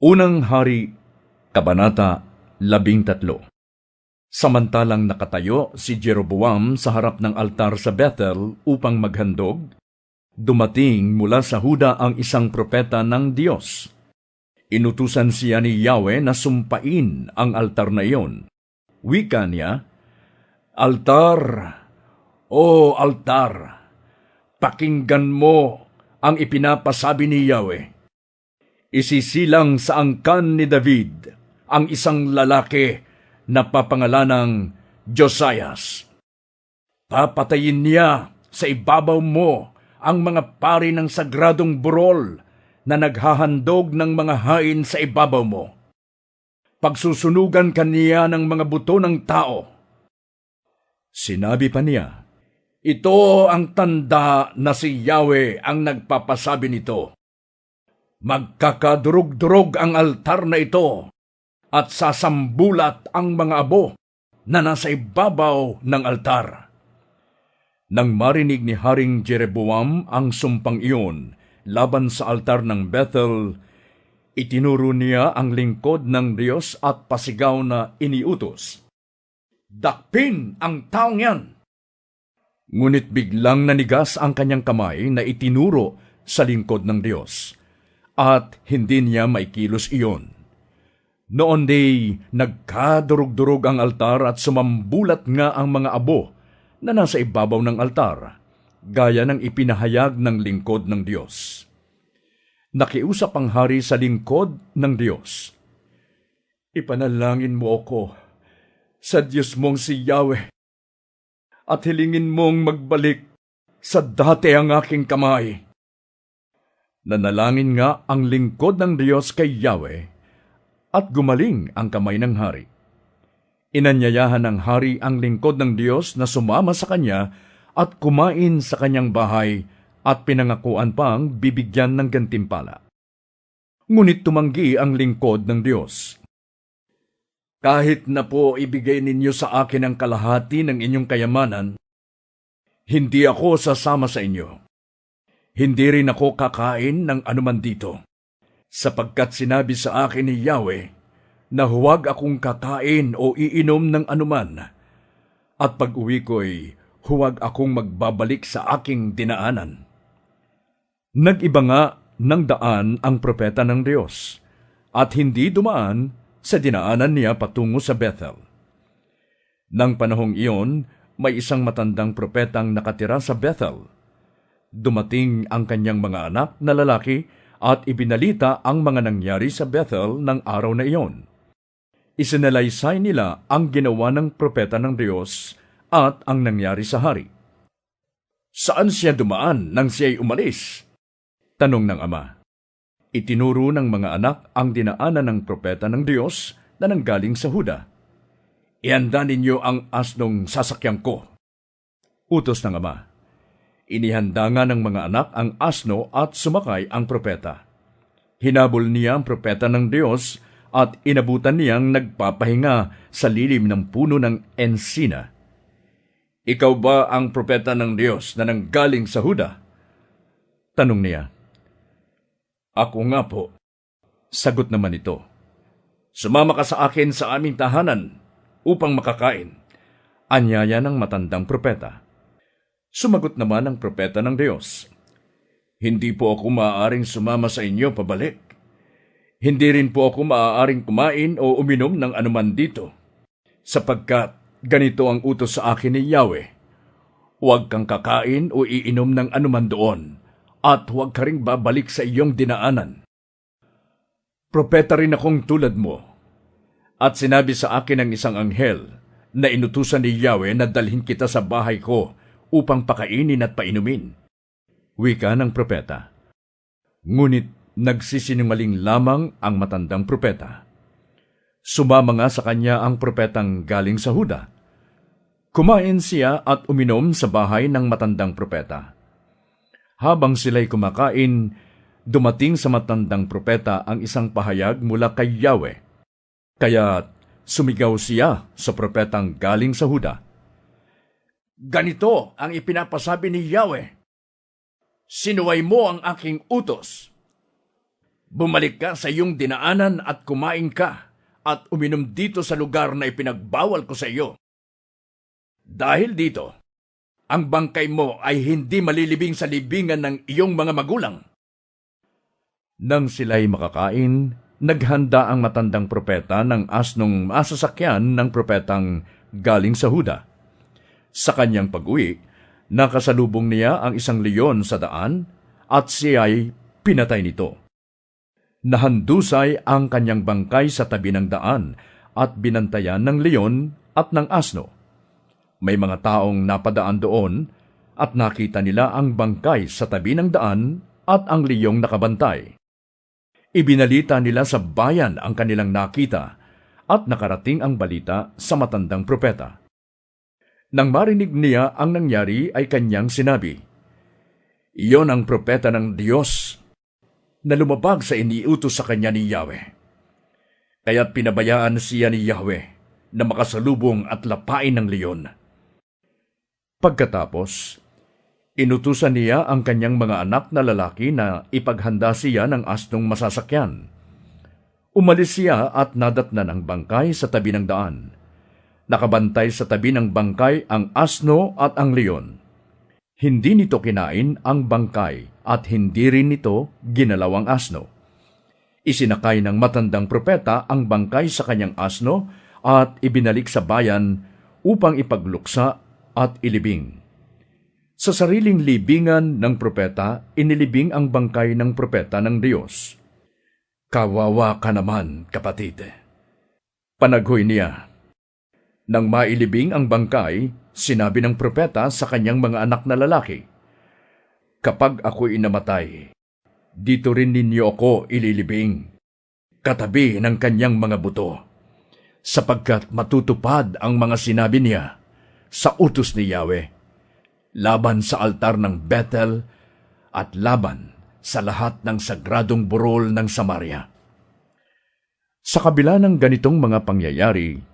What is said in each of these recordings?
Unang Hari, Kabanata 13 Samantalang nakatayo si Jeroboam sa harap ng altar sa Bethel upang maghandog, dumating mula sa Huda ang isang propeta ng Diyos. Inutusan siya ni Yahweh na sumpain ang altar na iyon. Wika niya, Altar, o altar, pakinggan mo ang ipinapasabi ni Yahweh. Isisilang sa angkan ni David ang isang lalaki na papangalanang Josias. Papatayin niya sa ibabaw mo ang mga pari ng sagradong burol na naghahandog ng mga hain sa ibabaw mo. Pagsusunugan kaniya ng mga buto ng tao. Sinabi pa niya, Ito ang tanda na si Yahweh ang nagpapasabi nito. Magkakadurog-durog ang altar na ito at sasambulat ang mga abo na nasa ibabaw ng altar. Nang marinig ni Haring Jeroboam ang sumpang iyon laban sa altar ng Bethel, itinuro niya ang lingkod ng Diyos at pasigaw na iniutos. Dakpin ang taong yan! Ngunit biglang nanigas ang kanyang kamay na itinuro sa lingkod ng Diyos, at hindi niya maikilos iyon. Noon day, nagkadurog-durog ang altar at sumambulat nga ang mga abo na nasa ibabaw ng altar, gaya ng ipinahayag ng lingkod ng Diyos. Nakiusap ang hari sa lingkod ng Diyos. Ipanalangin mo ako sa Diyos mong si Yahweh at hilingin mong magbalik sa dati ang aking kamay. Nanalangin nga ang lingkod ng Diyos kay Yahweh at gumaling ang kamay ng hari. Inanyayahan ng hari ang lingkod ng Diyos na sumama sa kanya at kumain sa kanyang bahay at pinangakuan pang bibigyan ng gantimpala. Ngunit tumanggi ang lingkod ng Diyos. Kahit na po ibigay ninyo sa akin ang kalahati ng inyong kayamanan, hindi ako sasama sa inyo. Hindi rin ako kakain ng anuman dito sapagkat sinabi sa akin ni Yahweh na huwag akong kakain o iinom ng anuman, at pag-uwi ko'y huwag akong magbabalik sa aking dinaanan. Nag-iba nga ng daan ang propeta ng Diyos, at hindi dumaan sa dinaanan niya patungo sa Bethel. Nang panahong iyon, may isang matandang propetang nakatira sa Bethel. Dumating ang kanyang mga anak na lalaki at ibinalita ang mga nangyari sa Bethel ng araw na iyon. Isinalaysay nila ang ginawa ng propeta ng Diyos at ang nangyari sa hari. Saan siya dumaan nang siya'y umalis? Tanong ng ama. Itinuro ng mga anak ang dinaanan ng propeta ng Diyos na nanggaling sa Huda. Ihanda ninyo ang asnong sasakyan ko. Utos ng ama. Inihanda nga ng mga anak ang asno at sumakay ang propeta. Hinabol niya ang propeta ng Diyos at inabutan niyang nagpapahinga sa lilim ng puno ng ensina. Ikaw ba ang propeta ng Diyos na nanggaling sa Huda? Tanong niya. Ako nga po. Sagot naman ito. Sumama ka sa akin sa aming tahanan upang makakain. Anyaya ng matandang propeta. Sumagot naman ang propeta ng Diyos. Hindi po ako maaaring sumama sa inyo pabalik. Hindi rin po ako maaaring kumain o uminom ng anuman dito. Sapagkat ganito ang utos sa akin ni Yahweh. Huwag kang kakain o iinom ng anuman doon, at huwag ka babalik sa iyong dinaanan. Propeta rin akong tulad mo. At sinabi sa akin ng isang anghel na inutusan ni Yahweh na dalhin kita sa bahay ko upang pakainin at painumin. Wika ng propeta. Ngunit nagsisinungaling lamang ang matandang propeta. Sumama nga sa kanya ang propetang galing sa Huda. Kumain siya at uminom sa bahay ng matandang propeta. Habang sila'y kumakain, dumating sa matandang propeta ang isang pahayag mula kay Yahweh. Kaya sumigaw siya sa propetang galing sa Huda. Ganito ang ipinapasabi ni Yahweh. Sinuway mo ang aking utos. Bumalik ka sa iyong dinaanan at kumain ka at uminom dito sa lugar na ipinagbawal ko sa iyo. Dahil dito, ang bangkay mo ay hindi malilibing sa libingan ng iyong mga magulang. Nang sila'y makakain, naghanda ang matandang propeta ng asnong masasakyan ng propetang galing sa Huda. Sa kanyang pag-uwi, nakasalubong niya ang isang leon sa daan at siya'y pinatay nito. Nahandusay ang kanyang bangkay sa tabi ng daan at binantayan ng leon at ng asno. May mga taong napadaan doon at nakita nila ang bangkay sa tabi ng daan at ang leyong nakabantay. Ibinalita nila sa bayan ang kanilang nakita at nakarating ang balita sa matandang propeta. Nang marinig niya ang nangyari ay kanyang sinabi, Iyon ang propeta ng Diyos na lumabag sa iniutos sa kanya ni Yahweh. Kaya't pinabayaan siya ni Yahweh na makasalubong at lapain ng leon. Pagkatapos, inutusan niya ang kanyang mga anak na lalaki na ipaghanda siya ng asnong masasakyan. Umalis siya at nadatnan ang bangkay sa tabi ng daan. Nakabantay sa tabi ng bangkay ang asno at ang leon. Hindi nito kinain ang bangkay at hindi rin nito ginalaw ang asno. Isinakay ng matandang propeta ang bangkay sa kanyang asno at ibinalik sa bayan upang ipagluksa at ilibing. Sa sariling libingan ng propeta, inilibing ang bangkay ng propeta ng Diyos. Kawawa ka naman, kapatid. Panaghoy niya. Nang mailibing ang bangkay, sinabi ng propeta sa kanyang mga anak na lalaki, Kapag ako'y namatay, dito rin ninyo ako ililibing, katabi ng kanyang mga buto, sapagkat matutupad ang mga sinabi niya sa utos ni Yahweh, laban sa altar ng Bethel at laban sa lahat ng sagradong burol ng Samaria. Sa kabila ng ganitong mga pangyayari,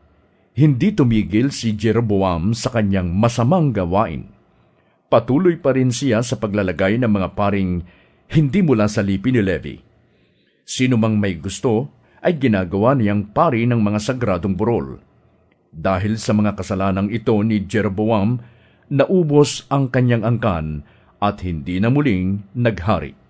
hindi tumigil si Jeroboam sa kanyang masamang gawain. Patuloy pa rin siya sa paglalagay ng mga paring hindi mula sa lipi ni Levi. Sino mang may gusto ay ginagawa niyang pari ng mga sagradong burol. Dahil sa mga kasalanang ito ni Jeroboam, naubos ang kanyang angkan at hindi na muling naghari.